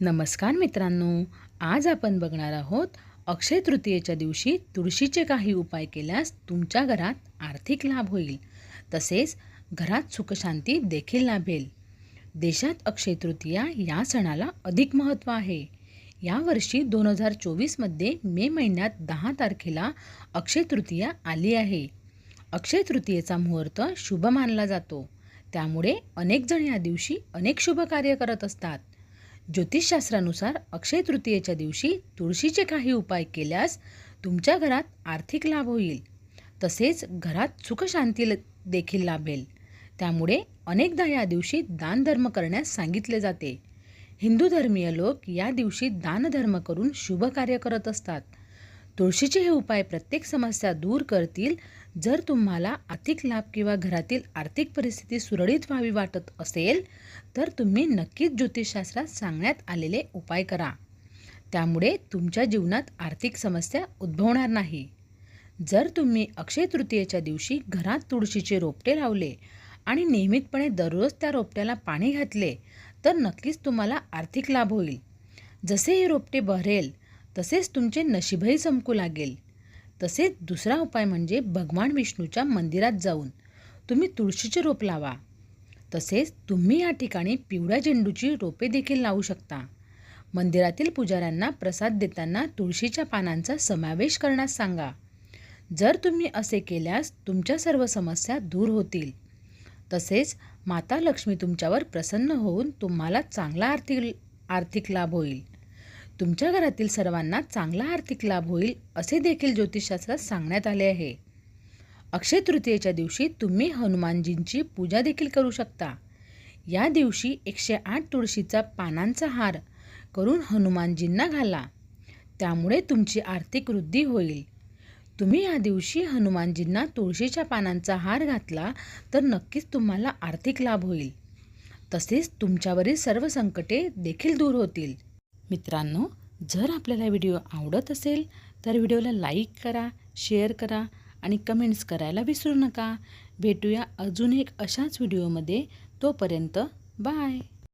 नमस्कार मित्रांनो आज आपण बघणार आहोत अक्षय तृतीयेच्या दिवशी तुळशीचे काही उपाय केल्यास तुमच्या घरात आर्थिक लाभ होईल. तसेच घरात सुखशांती देखील लाभेल. देशात अक्षय तृतीया या सणाला अधिक महत्त्व आहे. यावर्षी दोन हजार चोवीसमध्ये मे महिन्यात दहा तारखेला अक्षय तृतीया आली आहे. अक्षय तृतीयेचा मुहूर्त शुभ मानला जातो. त्यामुळे अनेकजण या दिवशी अनेक शुभ कार्य करत असतात. ज्योतिषशास्त्रानुसार अक्षय तृतीयेच्या दिवशी तुळशीचे काही उपाय केल्यास तुमच्या घरात आर्थिक लाभ होईल. तसेच घरात सुखशांती ल- देखील लाभेल. त्यामुळे अनेकदा या दिवशी दानधर्म करण्यास सांगितले जाते. हिंदू धर्मीय लोक या दिवशी दानधर्म करून शुभ कार्य करत असतात. तुळशीचे हे उपाय प्रत्येक समस्या दूर करतील जर तुम्हाला आर्थिक लाभ किंवा घरातील आर्थिक परिस्थिती सुरळीत व्हावी वाटत असेल तर तुम्ही नक्कीच ज्योतिषशास्त्रात सांगण्यात आलेले उपाय करा. त्यामुळे तुमच्या जीवनात आर्थिक समस्या उद्भवणार नाही. जर तुम्ही अक्षय तृतीयेच्या दिवशी घरात तुळशीचे रोपटे लावले आणि नियमितपणे दररोज त्या रोपट्याला पाणी घातले तर नक्कीच तुम्हाला आर्थिक लाभ होईल. जसे हे रोपटे बहरेल तसेच तुमचे नशीबही चमकू लागेल. तसेच दुसरा उपाय म्हणजे भगवान विष्णूच्या मंदिरात जाऊन तुम्ही तुळशीचे रोप लावा. तसेच तुम्ही या ठिकाणी पिवळ्या झेंडूची रोपे देखील लावू शकता. मंदिरातील पुजाऱ्यांना प्रसाद देताना तुळशीच्या पानांचा समावेश करण्यास सांगा. जर तुम्ही असे केल्यास तुमच्या सर्व समस्या दूर होतील. तसेच माता लक्ष्मी तुमच्यावर प्रसन्न होऊन तुम्हाला चांगला आर्थिक आर्थिक लाभ होईल. तुमच्या घरातील सर्वांना चांगला आर्थिक लाभ होईल असे देखील ज्योतिषशास्त्रात सांगण्यात आले आहे. अक्षय तृतीयेच्या दिवशी तुम्ही हनुमानजींची पूजा देखील करू शकता. या दिवशी एकशे आठ तुळशीचा पानांचा हार करून हनुमानजींना घाला. त्यामुळे तुमची आर्थिक वृद्धी होईल. तुम्ही या दिवशी हनुमानजींना तुळशीच्या पानांचा हार घातला तर नक्कीच तुम्हाला आर्थिक लाभ होईल. तसेच तुमच्यावरील सर्व संकटे देखील दूर होतील. मित्रांनो जर आपल्याला व्हिडिओ आवडत असेल तर व्हिडिओला लाईक करा शेअर करा आणि कमेंट्स करायला विसरू नका. भेटूया अजून एक अशाच व्हिडिओमध्ये. तोपर्यंत बाय.